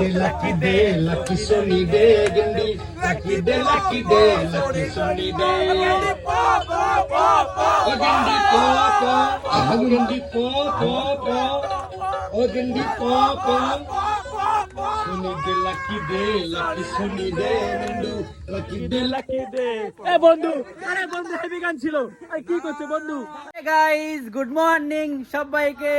দে লাকি দে লাকি সোনি দে গেন্ডি। লাকি দে লাকি দে লাকি সোনি দে। ও গেন্ডি পো পো ও গেন্ডি পো পো পো। ও গেন্ডি পো পো। সোনি দে লাকি দে লাকি সোনি দে গেন্ডু। লাকি দে লাকি দে। এ বন্ধু আরে বন্ধু হেভি গান ছিল। আরে কি করছে বন্ধু? গাইস গুড মর্নিং সবাইকে।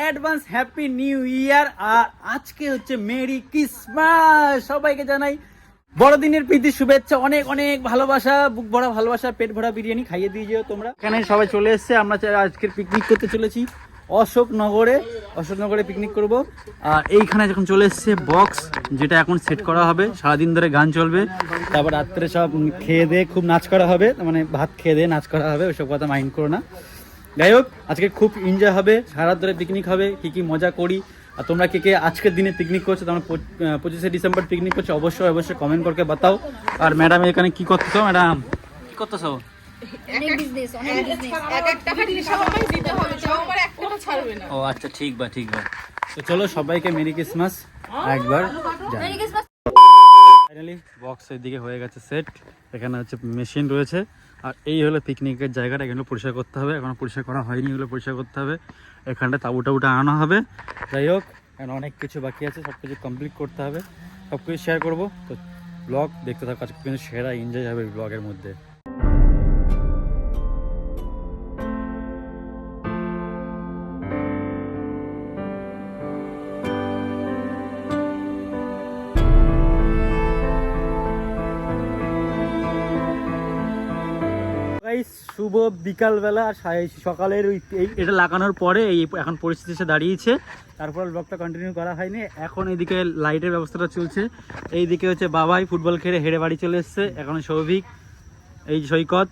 অ্যাডভান্স, হ্যাপি নিউ ইয়ার আর আজকে হচ্ছে মেরি ক্রিসমাস। সবাইকে জানাই বড়দিনের প্রীতি, শুভেচ্ছা, অনেক অনেক ভালোবাসা। বুক ভরা ভালোবাসা, পেট ভরা বিরিয়ানি খাইয়ে দিয়ে যেও তোমরা। এখানে সবাই চলে এসেছে, আমরা আজকের পিকনিক করতে চলেছি অশোকনগরে। অশোকনগরে পিকনিক করব। আর এইখানে যখন চলে এসেছে বক্স যেটা এখন সেট করা হবে, সারাদিন ধরে গান চলবে। তারপর রাত্রে সব খেয়ে দিয়ে খুব নাচ করা হবে মানে ভাত খেয়ে দিয়ে নাচ করা হবে ওইসব কথা মাইন্ড করো না। যাই হোক আজকে খুব এনজয় হবে সারা ধরে পিকনিক হবে কি কি মজা করি আর তোমরা কে কে আজকের দিনে পিকনিক করছ তোমরা পঁচিশে ডিসেম্বর পিকনিক করছ অবশ্যই অবশ্যই কমেন্ট করকে বাতাও। আর ম্যাডাম এখানে কি করতেছো ম্যাডাম কি করতেছো? ও আচ্ছা ঠিক বা ঠিক বা। তো চলো সবাইকে মেরি ক্রিসমাস একবার ক্রিসমাস ফাইনালি বক্স দিকে হয়ে গেছে সেট এখানে হচ্ছে মেশিন রয়েছে। আর এই হলো পিকনিকের জায়গাটা। এখানে পরিষ্কার করতে হবে। এখনও পরিষ্কার করা হয়নি এগুলো পরিষ্কার করতে হবে। এখানটা তাবু টাবুটা আনানো হবে। যাই হোক, এখন অনেক কিছু বাকি আছে। সব কিছু কমপ্লিট করতে হবে। সব কিছু শেয়ার করব। তো ব্লগ দেখতে থাকা। সেরা এনজয় হবে ব্লগের মধ্যে। শুভ বিকালবেলা সকালের ওই এটা লাগানোর পরে এই এখন পরিস্থিতি এসে দাঁড়িয়েছে। তারপর ব্লগটা কন্টিনিউ করা হয়নি। এখন এদিকে লাইটের ব্যবস্থাটা চলছে। এইদিকে হচ্ছে বাবাই ফুটবল খেলে হেরে বাড়ি চলে এসছে। এখন সৌভিক এই সৈকত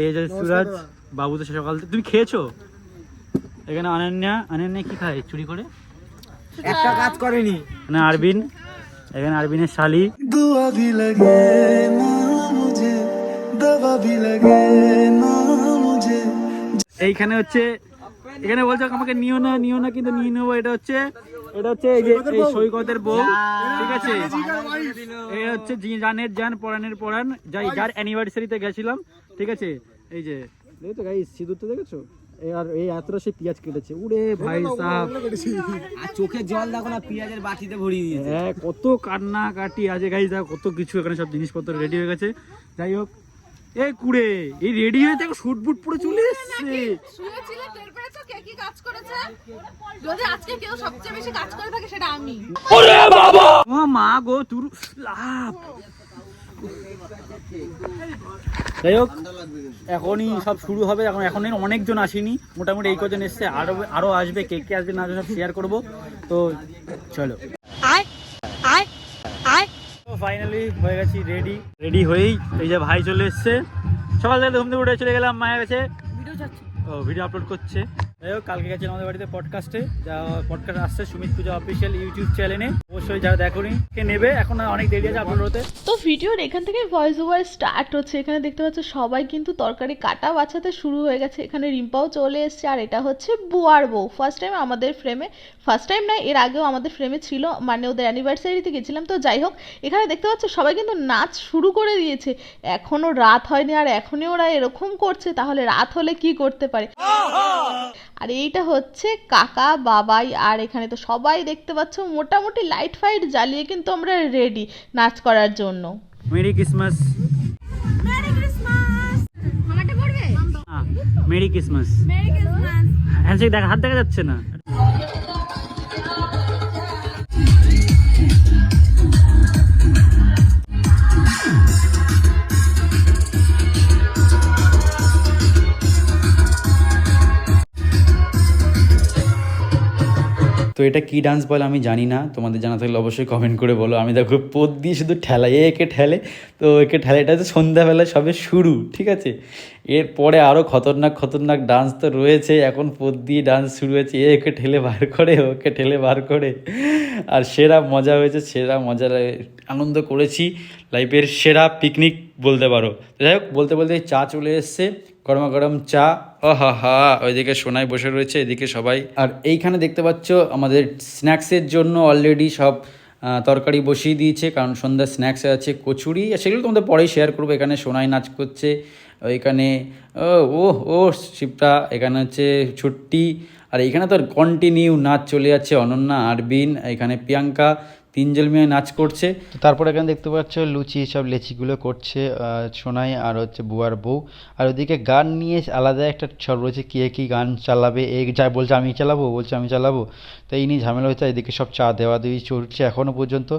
এই যে সুরাজ বাবু। তো সকাল তুমি খেয়েছো? এখানে অনন্যা অনন্যা কি খায় চুরি করে? একটা কাজ করেনি। না আরবিন। এখানে আরবিনের শালি। দুয়া লাগে না এইখানে হচ্ছে এখানে বলছে আমাকে নিও না নিও না কিন্তু নিয়ে নেব। এটা হচ্ছে এটা হচ্ছে এই যে এই সৈকতের বউ ঠিক আছে? এই হচ্ছে জানের জান পরাণের পরাণ যাই যার অ্যানিভার্সারিতে গেছিলাম ঠিক আছে? এই যে দেখো তো গাই সিঁদুর তো দেখেছ? আর এই এতটা সে পেঁয়াজ কেটেছে। উড়ে ভাই সাহ আর চোখে জল দেখো না পেঁয়াজের বাটিতে ভরিয়ে দিয়েছে। হ্যাঁ কত কান্না কাটি আছে গাই দেখো কত কিছু এখানে সব জিনিসপত্র রেডি হয়ে গেছে। যাই হোক এই কুড়ে এই রেডি হয়ে দেখো শুট বুট পরে চলে এসছে। শুয়েছিলে টের পেয়েছ কে কি কাজ করেছে? যদি আজকে কেউ সবচেয়ে বেশি কাজ করে থাকে সেটা আমি। ও মা গো তুরু লাভ যাই হোক এখনই সব শুরু হবে। এখন এখনই অনেকজন আসেনি। মোটামুটি এই কজন এসছে। আরও আরও আসবে কে কে আসবে না সব শেয়ার করব। তো চলো। ফাইনালি হয়ে গেছি রেডি রেডি হয়েই এই যে ভাই চলে এসছে। সকাল থেকে ঘুম থেকে উঠে চলে গেলাম মায়ের কাছে। ও ভিডিও আপলোড করছে। যাই হোক কালকে গেছিলাম আমাদের বাড়িতে পডকাস্টে যা পডকাস্ট আসছে সুমিত পূজা অফিসিয়াল ইউটিউব চ্যানেলে অবশ্যই যারা দেখোনি কে নেবে এখন অনেক দেরি আছে আপলোড হতে। তো ভিডিওর এখান থেকে ভয়েস ওভার স্টার্ট হচ্ছে। এখানে দেখতে পাচ্ছ সবাই কিন্তু তরকারি কাটা বাছাতে শুরু হয়ে গেছে। এখানে রিম্পাও চলে এসছে আর এটা হচ্ছে বুয়ার বউ। ফার্স্ট টাইম আমাদের ফ্রেমে ফার্স্ট টাইম না এর আগেও আমাদের ফ্রেমে ছিল মানে ওদের অ্যানিভার্সারিতে গেছিলাম তো যাই হোক এখানে দেখতে পাচ্ছ সবাই কিন্তু নাচ শুরু করে দিয়েছে। এখনও রাত হয়নি আর এখনই ওরা এরকম করছে তাহলে রাত হলে কি করতে পারে? আর এইটা হচ্ছে কাকা বাবাই আর এখানে তো সবাই দেখতে পাচ্ছ মোটামুটি লাইট ফাইট জ্বালিয়ে কিন্তু আমরা রেডি নাচ করার জন্য। মেরি ক্রিসমাস আমারটা merry Christmas merry Christmas handshake দেখা হাত দেখা যাচ্ছে না। এটা কি ডান্স বলে আমি জানি না। তোমাদের জানা থাকলে অবশ্যই কমেন্ট করে বলো। আমি দেখো পদ দিয়ে শুধু ঠেলাই একে ঠেলে। তো একে ঠেলে, এটা হচ্ছে সন্ধ্যাবেলায় সবে শুরু, ঠিক আছে? এরপরে আরও খতরনাক খতরনাক ডান্স তো রয়েছে। এখন পদ দিয়ে ডান্স শুরু হয়েছে, এ একে ঠেলে বার করে ওকে ঠেলে বার করে। আর সেরা মজা হয়েছে, সেরা মজা। আনন্দ করেছি। লাইফের সেরা পিকনিক বলতে পারো। যাই হোক, বলতে বলতে চা চলে এসছে। গরমা গরম চা। ও হা হা ওইদিকে সোনায় বসে রয়েছে এদিকে সবাই। আর এইখানে দেখতে পাচ্ছ আমাদের স্ন্যাক্সের জন্য অলরেডি সব তরকারি বসিয়ে দিয়েছে কারণ সন্ধ্যা স্ন্যাক্সে আছে কচুরি আর সেগুলো তোমাদের পরেই শেয়ার করব। এখানে সোনাই নাচ করছে এখানে ও ও ও শিবটা এখানে হচ্ছে ছুট্টি আর এখানে তো কন্টিনিউ নাচ চলে যাচ্ছে অনন্যা আরবিন এখানে প্রিয়াঙ্কা তিনজন মেয়ে নাচ করছে। তারপর এখানে দেখতে পাচ্ছ, লুচি সব লেচিগুলো করছে সোনাই আর হচ্ছে বুয়ার বউ। আর ওদিকে গান নিয়ে আলাদা একটা সব রয়েছে, কে কী গান চালাবে, এ যা বলছে আমি চালাবো বলছে আমি চালাবো। তো এই নিয়ে ঝামেলা হচ্ছে এদিকে সব চা দেওয়া দেওয়ি চলছে এখনও পর্যন্ত।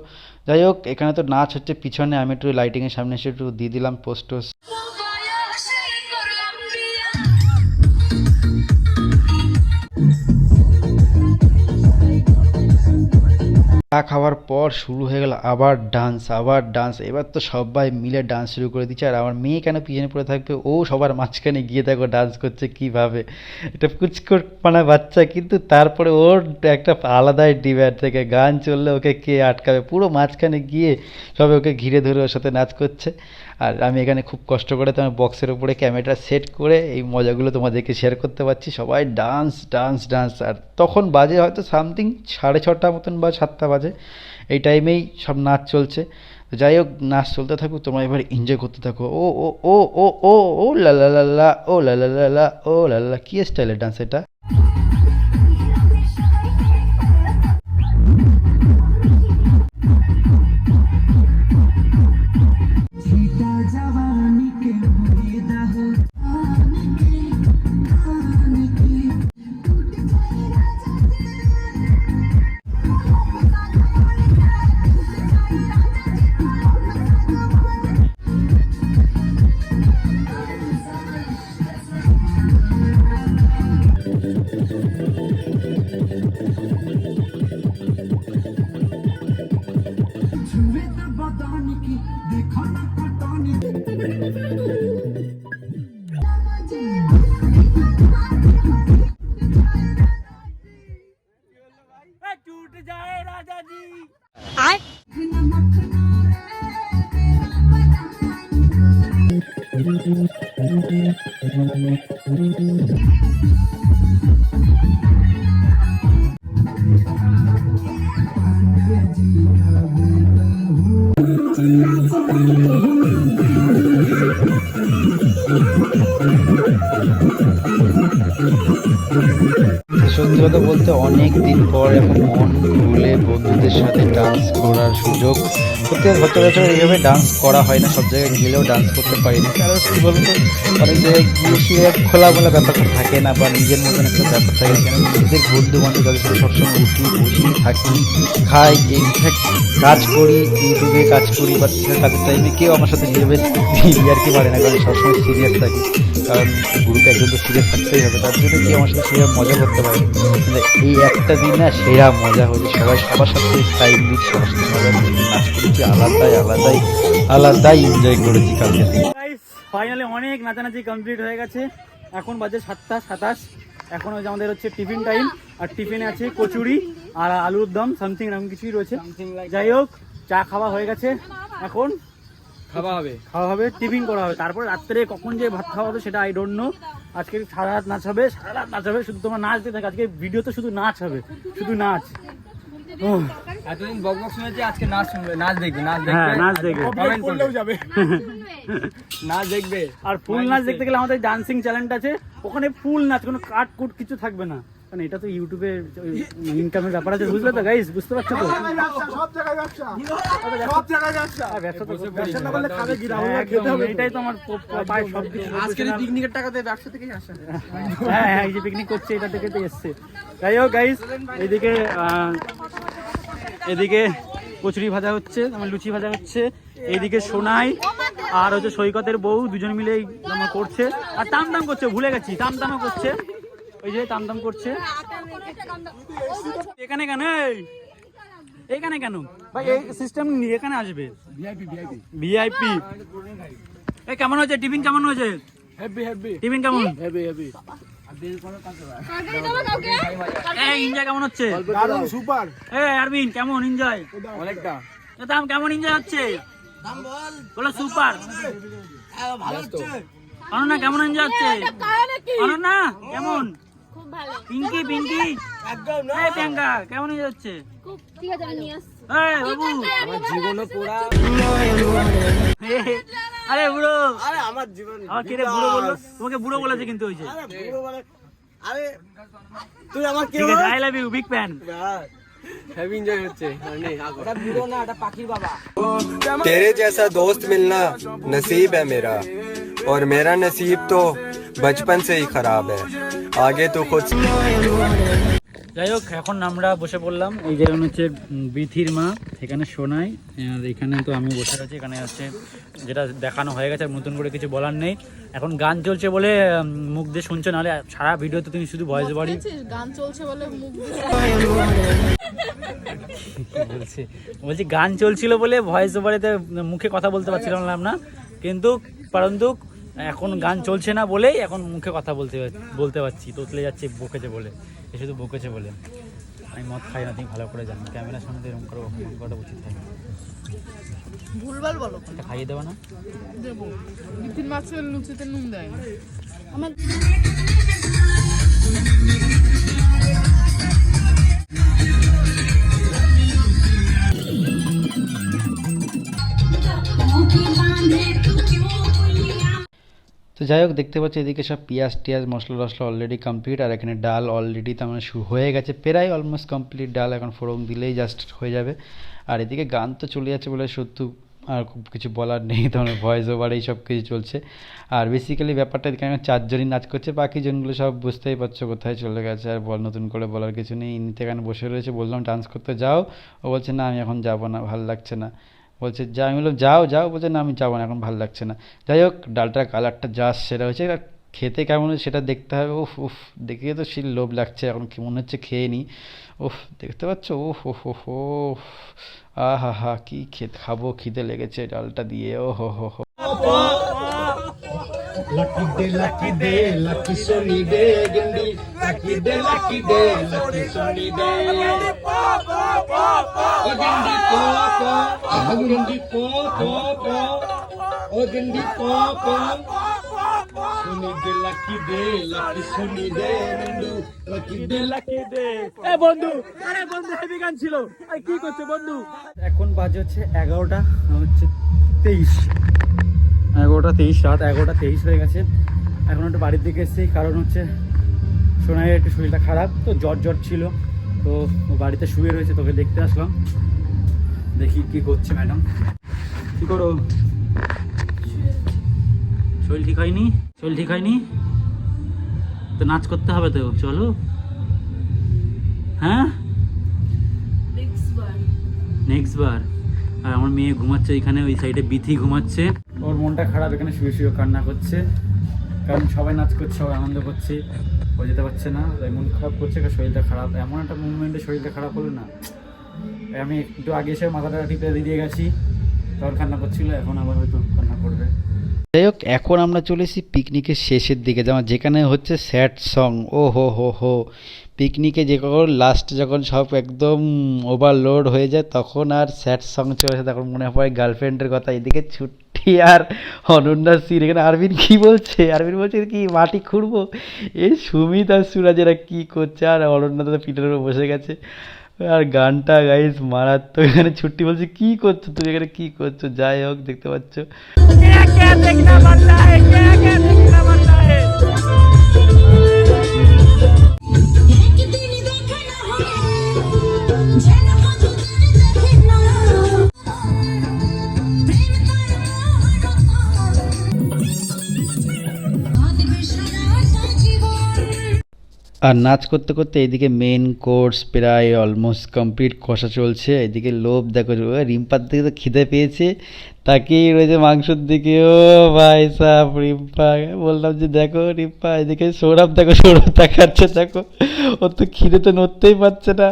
যাই হোক, এখানে তো নাচ হচ্ছে, পিছনে আমি একটু লাইটিংয়ের সামনে এসে একটু দিয়ে দিলাম পোস্ট টোস্ট চা খাওয়ার পর শুরু হয়ে গেল আবার ডান্স আবার ডান্স এবার তো সবাই মিলে ডান্স শুরু করে দিচ্ছে। আর আমার মেয়ে কেন পিছনে পড়ে থাকবে? ও সবার মাঝখানে গিয়ে দেখো ডান্স করছে কীভাবে? এটা কুচকট পানা বাচ্চা, কিন্তু তারপরে ওর একটা আলাদাই ডিব্যাট থেকে গান চললে ওকে কে আটকাবে? পুরো মাঝখানে গিয়ে সবাই ওকে ঘিরে ধরে ওর সাথে নাচ করছে। আর আমি এখানে খুব কষ্ট করে তোমার বক্সের উপরে ক্যামেরা সেট করে এই মজাগুলো তোমাদেরকে শেয়ার করতে পারছি। সবাই ডান্স ডান্স ডান্স আর তখন বাজে হয়তো সামথিং সাড়ে ছটা মতন বা সাতটা বাজে। এই টাইমেই সব নাচ চলছে। যাই হোক, নাচ চলতে থাকুক, তোমরা এবার এনজয় করতে থাকো। ও ও ও ও ও ও, লা লা লা লা ও, লা লা লা লা, ও, লা লা লা, কী স্টাইলের ডান্স এটা? ハハハハ! কথা বলতে অনেক দিন পর এখন মন খুলে বন্ধুদের সাথে ডান্স করার সুযোগ। সত্যি সচরাচর এইভাবে ডান্স করা হয় না, সব জায়গায় গেলেও ডান্স করতে পারি না। কারণ কী বলতো? অনেক জায়গায় গিয়ে সে ব্যাপারটা থাকে না বা নিজের মতন একটা ব্যাপার থাকে কেন নিজেদের বন্ধু বান্ধব তাদের সাথে সবসময় উঠি, বসি, থাকি, খাই ইনফ্যাক্ট কাজ করি ইউটিউবে কাজ করি, বা কাজের টাইমে কেউ আমার সাথে নিজেদের আর কি পারে না, কারণ সবসময় সিরিয়াস থাকি। কারণ গ্রুপে একজন তো সিরিয়াস থাকতেই হবে, তার জন্য কেউ আমার সাথে সেরকম মজা করতে পারে এই একটা দিন না সেরা মজা হয়েছে। সবাই সবার সাথে টাইম দিচ্ছি সবার সাথে মজা করছি। নাচ করেছি আলাদাই আলাদাই আলাদাই এনজয় করেছি কালকে। ফাইনালি অনেক নাচানাচি কমপ্লিট হয়ে গেছে। এখন বাজে সাতটা সাতাশ। এখন ওই যে আমাদের হচ্ছে টিফিন টাইম আর টিফিনে আছে কচুরি আর আলুর দম সামথিং এরকম কিছুই রয়েছে। যাই হোক চা খাওয়া হয়ে গেছে। এখন খাওয়া হবে। খাওয়া হবে টিফিন করা হবে। তারপরে রাত্রে কখন যে ভাত খাওয়া হবে সেটা আই ডোন্ট নো আজকে সারা রাত নাচ হবে সারা রাত নাচ হবে শুধু তোমার নাচ দিয়ে থাকে। আজকে ভিডিওতে শুধু নাচ হবে শুধু নাচ। এতদিন বক বক শুনেছি আজকে নাচ শুনবে। নাচ দেখবে নাচ হ্যাঁ দেখবে। নাচ দেখবে কমেন্ট করলেও যাবে। নাচ দেখবে। আর ফুল নাচ দেখতে গেলে আমাদের ডান্সিং চ্যালেঞ্জ আছে। ওখানে ফুল নাচ কোনো কাট কুট কিছু থাকবে না। কারণ এটা তো ইউটিউবে ইনকামের ব্যাপার আছে বুঝলে তো গাইস বুঝতে পারছ তো? আর ব্যবসা তো ব্যবসা না। করলে খাবে কি রাহুল খেতে হবে এটাই তো আমার প- প- পায় সব কিছু আজকের পিকনিকের টাকাতে ব্যবসা থেকেই আসে। হ্যাঁ হ্যাঁ এই যে পিকনিক করছে এটা থেকে তো এসছে। যাই হোক গাইস এদিকে আহ, এদিকে কচুরি ভাজা হচ্ছে আমার লুচি ভাজা হচ্ছে এইদিকে সোনাই আর হচ্ছে সৈকতের বউ দুজন মিলে আমার করছে। আর টাম টাম করছে ভুলে গেছি টাম টামও করছে। ওই যে টাম করছে। এখানে কেন এই? এখানে কেন? ভাই এই সিস্টেম এখানে আসবে। ভিআইপি এই কেমন হয়েছে? টিফিন কেমন হয়েছে? টিফিন কেমন? এই এনজয় কেমন হচ্ছে? সুপার এই আরবিন কেমন? এনজয় অনেকটা। দাম কেমন এনজয় হচ্ছে? বলো। সুপার অনন্যা কেমন এনজয় হচ্ছে? অনন্যা কেমন? ভালো পিঙ্কি পিঙ্কি একদম প্রিয়াঙ্কা কেমন এনজয় হচ্ছে খুব ঠিক আছে আমি নিয়ে আসছি এই বাবু আমার জীবনও পোড়া আরে বুড়ো আরে আমার জীবন আমার কে রে বুড়ো বললো তোমাকে বুড়ো বলেছে কিন্তু ওই যে আরে বুড়ো বলে আরে তুই আমার কে ঠিক আছে I love you big fan heavy enjoy হচ্ছে ওটা বুড়ো না এটা পাখির বাবা तेरे जैसा दोस्त मिलना नसीब है मेरा और मेरा नसीब तो बचपन से ही खराब है আগে তো যাই হোক এখন আমরা বসে পড়লাম। এই যেমন হচ্ছে বিথির মা এখানে সোনাই এখানে তো আমি বসে আছি। এখানে হচ্ছে যেটা দেখানো হয়ে গেছে নতুন করে কিছু বলার নেই। এখন গান চলছে বলে মুখ দিয়ে শুনছো নাহলে সারা ভিডিওতে তুমি শুধু ভয়েস বাড়ি গান চলছে বলে বলছি? বলছি গান চলছিল বলে ভয়েস বাড়িতে মুখে কথা বলতে পারছিলাম না কিন্তু পারন্তুক এখন গান চলছে না বলেই এখন মুখে কথা বলতে বলতে পারছি তোতলে যাচ্ছে বকেছে বলে। এ শুধু বকেছে বলে। আমি মদ খাই না তুমি ভালো করে জানি। ক্যামেরার সামনে এরকম করে কটা উচিত থাকে। ভুলভাল বলো। এটা খাইয়ে দেবো না? দেবো। লুচিতে নুন দেয় না। যাই হোক, দেখতে পাচ্ছি এদিকে সব পেঁয়াজ টিয়াজ, মশলা টশলা অলরেডি কমপ্লিট আর এখানে ডাল অলরেডি তার মানে শুরু হয়ে গেছে। প্রায় অলমোস্ট কমপ্লিট ডাল এখন ফোড়ন দিলেই জাস্ট হয়ে যাবে। আর এদিকে গান তো চলে যাচ্ছে বলে সত্যি, আর খুব কিছু বলার নেই তখন ভয়েস ওভার এই সব কিছু চলছে। আর বেসিক্যালি ব্যাপারটা আমি চারজনই নাচ করছে, বাকি জনগুলো সব বুঝতেই পারছ কোথায় চলে গেছে, আর বল, নতুন করে বলার কিছু নেই। ইনিতে এখানে বসে রয়েছে, বললাম ডান্স করতে যাও। ও বলছে, না, আমি এখন যাব না, ভালো লাগছে না। বলছে, যা আমি বললাম, যাও যাও। বলছে, না, আমি যাব না, এখন ভালো লাগছে না। যাই হোক, ডালটার কালারটা যা সেটা হয়েছে খেতে কেমন সেটা দেখতে হবে। উফ উফ, দেখে তো সেই লোভ লাগছে, এখন কি মনে হচ্ছে খেয়ে নিই। উফ, দেখতে পাচ্ছ? হো হো হো আহা, হা, কী খেতে, খাব, খিদে লেগেছে ডালটা দিয়ে। ও হো হো। হো Lucky day, lucky day, lucky sunny day, gindi. Lucky day, lucky day, lucky sunny day. Oh, gindi, po, po. Oh, gindi, po, po, po. Oh, gindi, po, po. Sunny day, lucky day, lucky sunny day, nandu. Lucky day, lucky day. এ বন্ধু আরে বন্ধু heavy গান ছিল আরে কি করছ বন্ধু এখন বাজে হচ্ছে এগারোটা হচ্ছে তেইশ এগারোটা তেইশ রাত এগারোটা তেইশ হয়ে গেছে। এখন একটু বাড়ির দিকে এসেছি কারণ হচ্ছে সোনাইয়ের একটু শরীরটা খারাপ তো জ্বর জ্বর ছিল। তো ও বাড়িতে শুয়ে রয়েছে তোকে দেখতে আসলাম। দেখি কি করছে ম্যাডাম। কি করো? শরীর ঠিক হয়নি? শরীর ঠিক হয়নি? তো নাচ করতে হবে তো চলো। হ্যাঁ? নেক্সট বার। আর আমার মেয়ে ঘুমাচ্ছে এখানে ওই সাইডে বিথি ঘুমাচ্ছে। মনটা খারাপ, এখানে শুয়ে শুয়ে কান্না করছে। কারণ সবাই নাচ করছে, সবাই আনন্দ করছে। ও যেতে পারছে না, তাই মন খারাপ করছে শরীরটা খারাপ। এমন একটা মুভমেন্টে শরীরটা খারাপ হলো না। আমি একটু আগে এসে মাথাটা টিপে দিয়ে গেছি। তখন কান্না করছিল, এখন আবার হয়তো কান্না করবে। যাই হোক, এখন আমরা চলে এসেছি পিকনিকের শেষের দিকে। যেমন যেখানে হচ্ছে স্যাড সং, ও হো হো হো। পিকনিকে যে কখন লাস্ট যখন সব একদম ওভারলোড হয়ে যায়, তখন আর স্যাড সং চলে আসে তখন মনে হয় গার্লফ্রেন্ডের কথা। এদিকে ছুটি আর? অনন্যা সির এখানে আরবিন কি বলছে? আরবিন বলছে কি মাটি খুঁড়বো? এ সুমিত আর সুরাজেরা কি করছে? আর অনন্যা তো পিঠের উপর বসে গেছে। আর গানটা গাইস মারাত্মক। এখানে ছুটি বলছে, কি করছ তুমি? এখানে কি করছ? যাই হোক, দেখতে পাচ্ছ। আর নাচ করতে করতে এদিকে মেন কোর্স প্রায় অলমোস্ট কমপ্লিট কষা চলছে। এদিকে লোভ, দেখো রিম্পার দিকে তো খিদে পেয়েছে। তাকেই রয়েছে মাংসর দিকে। ও ভাই সাহ রিম্পা। বললাম যে, দেখো রিম্পা, এদিকে সৌরভ, দেখো, সৌরভ দেখাচ্ছে, দেখো। ও তো খিদে তো নড়তেই পারছে না।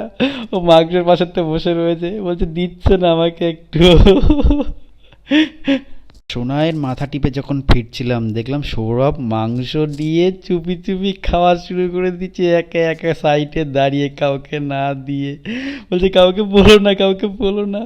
ও মাংসের পাশের তো বসে রয়েছে। বলছে, দিচ্ছে না আমাকে একটু? সোনাইয়ের মাথা টিপে যখন ফিরছিলাম, দেখলাম সৌরভ মাংস দিয়ে চুপি চুপি খাওয়া শুরু করে দিচ্ছে, একে একে সাইডে দাঁড়িয়ে কাউকে না দিয়ে। বলছে, কাউকে বলো না, কাউকে বলো না।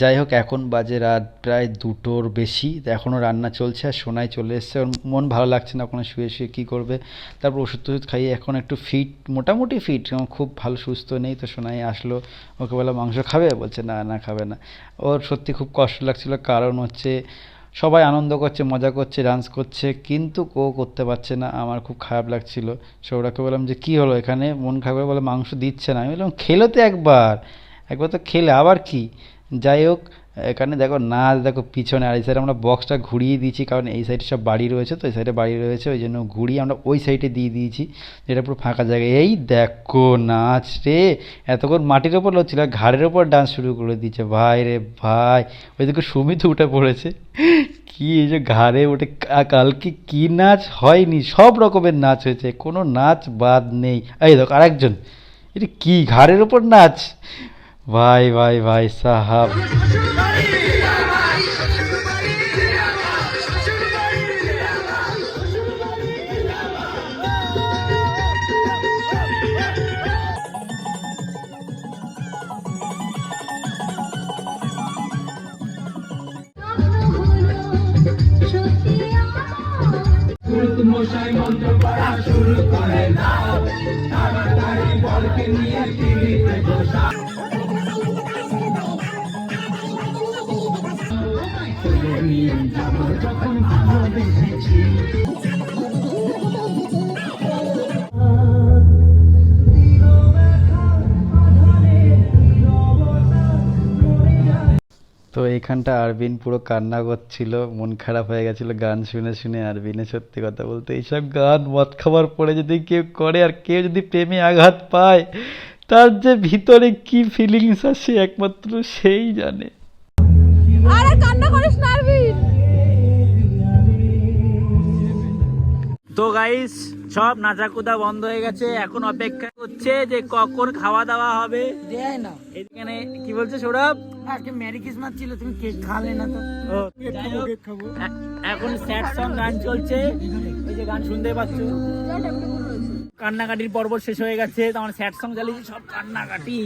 যাই হোক, এখন বাজে রাত প্রায় দুটোর বেশি। এখনও রান্না চলছে, আর সোনাই চলে এসছে। ওর মন ভালো লাগছে না, ওখানে শুয়ে শুয়ে কী করবে। তারপর ওষুধ টষুধ খাইয়ে এখন একটু ফিট মোটামুটি ফিট খুব ভালো, সুস্থ নেই। তো সোনাই আসলো, ওকে বলে মাংস খাবে? বলছে, না না, খাবে না। ওর সত্যি খুব কষ্ট লাগছিল, কারণ হচ্ছে সবাই আনন্দ করছে, মজা করছে ডান্স করছে, কিন্তু ও করতে পারছে না। আমার খুব খারাপ লাগছিল। সৌরাকে বললাম যে, কী হলো এখানে? মন খারাপ বলে মাংস দিচ্ছে না। আমি বললাম, খেলো তো একবার। একবার তো খেলে, আবার কি? যাই হোক, এখানে দেখো নাচ দেখো পিছনে আর এই সাইডে আমরা বক্সটা ঘুরিয়ে দিয়েছি, কারণ এই সাইডে সব বাড়ি রয়েছে, তো এই সাইডে বাড়ি রয়েছে, ওই জন্য ঘুরিয়ে আমরা ওই সাইডে দিয়ে দিয়েছি, যেটা পুরো ফাঁকা জায়গা। এই দেখো নাচ রে, এতক্ষণ মাটির ওপর লড়ছিল, আর ঘাড়ের ওপর ডান্স শুরু করে দিয়েছে। ভাই রে ভাই, ওই দেখো সুমিত উঠে পড়েছে। কি এই যে ঘাড়ে ওঠে কালকে কি নাচ হয়নি? সব রকমের নাচ হয়েছে, কোনো নাচ বাদ নেই। এই দেখো আরেকজন, এটা কি ঘাড়ের ওপর নাচ? ভাই ভাই ভাই সাহাব তো এইখানটা আরবিন পুরো কান্না করছিল, মন খারাপ হয়ে গেছিল, গান শুনে শুনে আরবিনে সত্যি কথা বলতে এইসব গান মদ খাবার পরে যদি কেউ করে আর কেউ যদি প্রেমে আঘাত পায়, তার যে ভিতরে কি ফিলিংস আসে একমাত্র সেই জানে। আরে কান্না করিস না, আরবিন। তো গাইস সব নাচা নাচাকুদা বন্ধ হয়ে গেছে। এখন অপেক্ষা করছে যে কখন খাওয়া দাওয়া হবে। দেয় না। এখানে কি বলছে সৌরভ? আজকে মেরি ক্রিসমাস ছিল তুমি কেক খালে না তো। এখন স্যাড সং গান চলছে। এই যে গান শুনতে পাচ্ছ। কান্নাকাটির পর্ব শেষ হয়ে গেছে। তখন স্যাড সং চালিয়েছে সব কান্নাকাটি।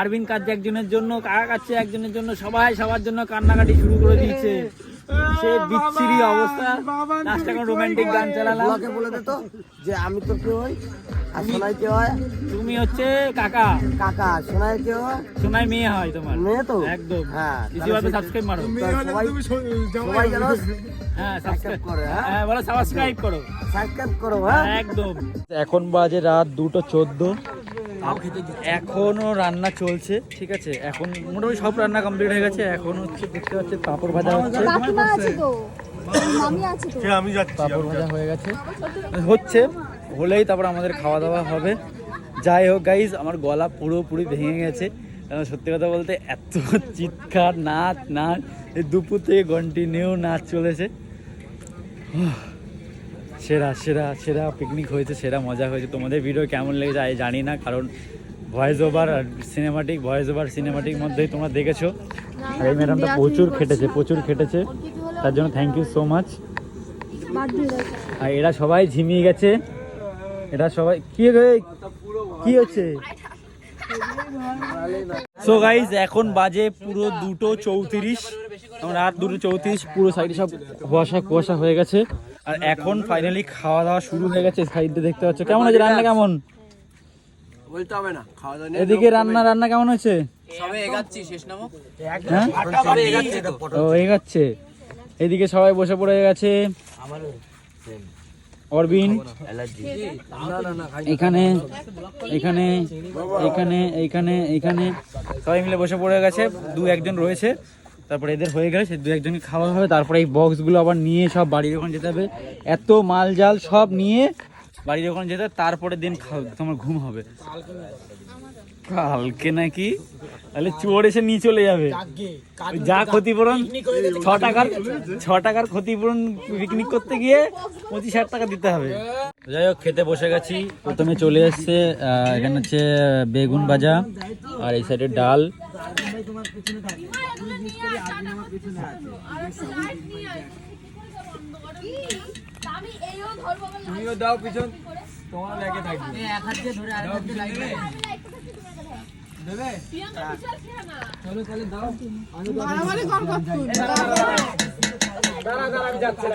আরবিন কাজ একজনের জন্য কাকা কাচ্ছে একজনের জন্য সবাই সবার জন্য কান্নাকাটি শুরু করে দিয়েছে। সে বিচ্ছিরি অবস্থা। লাস্ট এখন রোমান্টিক গান চালালাম। ওকে বলে দে তো যে আমি তোর কে হই আর সোনাই কে হয়? তুমি হচ্ছে কাকা। কাকা সোনাই কে হয়? সোনাই মেয়ে হয় তোমার। মেয়ে তো? একদম। হ্যাঁ ইসিভাবে সাবস্ক্রাইব মারো। তো সবাই সবাই যেন হ্যাঁ সাবস্ক্রাইব করে হ্যাঁ? হ্যাঁ বলো সাবস্ক্রাইব করো। সাবস্ক্রাইব করো হ্যাঁ? একদম। এখন বাজে রাত দুটো চোদ্দ। এখনও রান্না চলছে ঠিক আছে? এখন মোটামুটি সব রান্না কমপ্লিট হয়ে গেছে। এখন হচ্ছে দেখতে পাচ্ছি পাঁপড় ভাজা হচ্ছে। কাকিমা আছে তো। মামি আছে তো। পাঁপড় ভাজা হয়ে গেছে। হচ্ছে হলেই তারপর আমাদের খাওয়া দাওয়া হবে। যাই হোক গাইজ আমার গলা পুরোপুরি ভেঙে গেছে। সত্যি কথা বলতে এত চিৎকার নাচ নাচ এই দুপুর থেকে কন্টিনিউ নাচ চলেছে। সেরা সেরা সেরা পিকনিক হয়েছে, সেরা মজা হয়েছে। তোমাদের ভিডিও কেমন লেগেছে আমি জানি না, কারণ ভয়েস ওভার আর সিনেমাটিক ভয়েস ওভার সিনেমাটিক মধ্যেই তোমরা দেখেছ। আর এই ম্যাডামটা প্রচুর খেটেছে প্রচুর খেটেছে। তার জন্য থ্যাংক ইউ সো মাচ আর এরা সবাই ঝিমিয়ে গেছে। এরা সবাই, কি কি হচ্ছে? সো গাইজ এখন বাজে পুরো দুটো চৌত্রিশ। রাত দুটো চৌত্রিশ, পুরো সাইডে সব কুয়াশা কুয়াশা হয়ে গেছে। আর এখন ফাইনালি খাওয়া দাওয়া শুরু হয়ে গেছে সাইডে দেখতে পাচ্ছ। কেমন আছে রান্না কেমন? বলতে হবে না খাওয়া দাওয়া এদিকে রান্না রান্না কেমন হয়েছে? সবে এগাচ্ছি শেষ নামো। হ্যাঁ? সবে এগাচ্ছি তো ও এগাচ্ছে। এদিকে সবাই বসে পড়ে গেছে। অরবিন। না না না এখানে এখানে এখানে। এইখানে এইখানে সবাই মিলে বসে পড়ে গেছে। দু একজন রয়েছে। তারপরে এদের হয়ে গেলে সে দু একজনকে খাওয়া হবে, তারপরে এই বক্সগুলো আবার নিয়ে সব বাড়ির ওখানে যেতে হবে। এত মাল জাল সব নিয়ে বাড়ির ওখানে যেতে তারপরে দিন খাও- তোমার ঘুম হবে। কালকে নাকি? তাহলে চোর এসে নিয়ে চলে যাবে। যা ক্ষতিপূরণ ছ টাকার ছ টাকার ক্ষতিপূরণ পিকনিক করতে গিয়ে পঁচিশ হাজার টাকা দিতে হবে। যাই হোক খেতে বসে গেছি। প্রথমে চলে এসছে এখানে হচ্ছে বেগুন ভাজা আর এই সাইডে ডাল। তুমিও দাও পিছন। তোমার লেগে থাকবে। দাঁড়া দাঁড়া আমি যাচ্ছি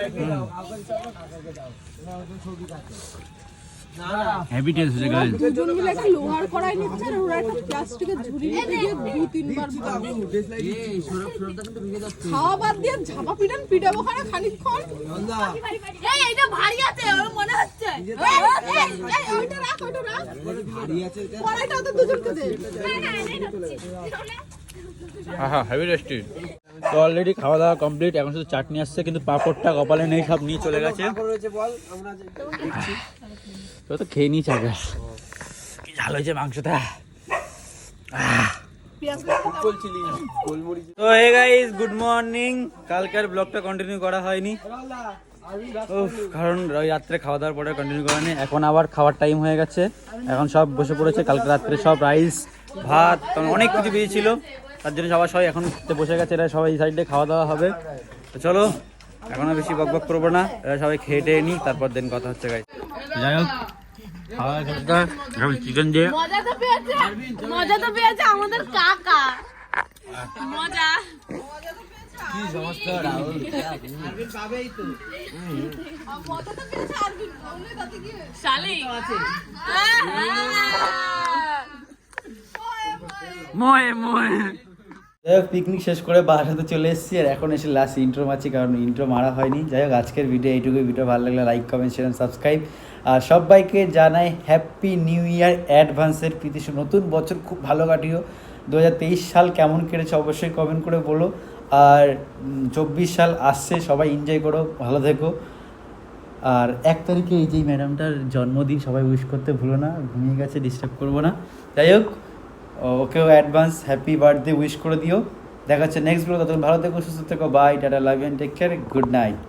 হ্যাপি টেস্ট হচ্ছে গাইস দুজন মিলে একটা লোহার কড়াই নিচ্ছে আর ওরা একটা প্লাস্টিকের ঝুড়ি নিতে গিয়ে দু তিনবার খাওয়া বাদ দিয়ে ঝাপা পিটান পিটাবো খানে খানিকক্ষণ এই এইটা ভারী আছে ওর মনে হচ্ছে এই, এই, এই, ওইটা রাখ ওইটা রাখ কড়াইটা তো দুজনকে দে হ্যাঁ হ্যাভি টেস্টি তো অলরেডি খাওয়া দাওয়া কমপ্লিট এখন শুধু চাটনি আসছে কিন্তু পাঁপড়টা কপালে নেই সব নিয়ে চলে গেছে। তো তো খেয়ে নিয়েছে আগে। কি ঝাল হয়েছে মাংসটা। তো হে গাইস গুড মর্নিং কালকের ব্লগটা কন্টিনিউ করা হয়নি। কারণ ওই রাত্রে খাওয়া দাওয়ার পরে কন্টিনিউ করা নেই এখন আবার খাওয়ার টাইম হয়ে গেছে। এখন সব বসে পড়েছে কালকে রাত্রে সব রাইস ভাত অনেক কিছু বেরিয়েছিল তার জন্য সবাই সবাই এখন বসে গেছে এরা সবাই এই সাইডে খাওয়া দাওয়া হবে। তো চলো এখন বেশি বক বক করব না এরা সবাই খেয়ে টেয়ে নিই তারপর দিন কথা হচ্ছে গাইস যাই হোক খাওয়া চিকেন দিয়ে মজা তো পেয়েছে মজা তো পেয়েছে আমাদের কাকা। মজা। মজা তো পেয়েছে আরবিন বললে তাতে কি শালি। ময়ে ময়ে। যাই হোক পিকনিক শেষ করে বাসাতে চলে এসেছি আর এখন এসে লাস্ট ইন্ট্রো মারছি, কারণ ইন্ট্রো মারা হয়নি। যাই হোক, আজকের ভিডিও এইটুকুই ভিডিও ভালো লাগলে লাইক কমেন্ট শেয়ার সাবস্ক্রাইব আর সবাইকে জানাই হ্যাপি নিউ ইয়ার অ্যাডভান্সের প্রীতি। নতুন বছর খুব ভালো কাটিও। দু হাজার তেইশ সাল কেমন কেটেছে অবশ্যই কমেন্ট করে বলো। আর চব্বিশ সাল আসছে, সবাই এনজয় করো, ভালো থেকো। আর এক তারিখে এই যে ম্যাডামটার জন্মদিন, সবাই উইশ করতে ভুলো না, ঘুমিয়ে গেছে ডিস্টার্ব করব না। যাই হোক ওকেও অ্যাডভান্স হ্যাপি বার্থডে উইশ করে দিও। দেখা হচ্ছে নেক্সট ব্লগ ততক্ষণ ভালো থেকো, সুস্থ থেকো bye tata love you take care good night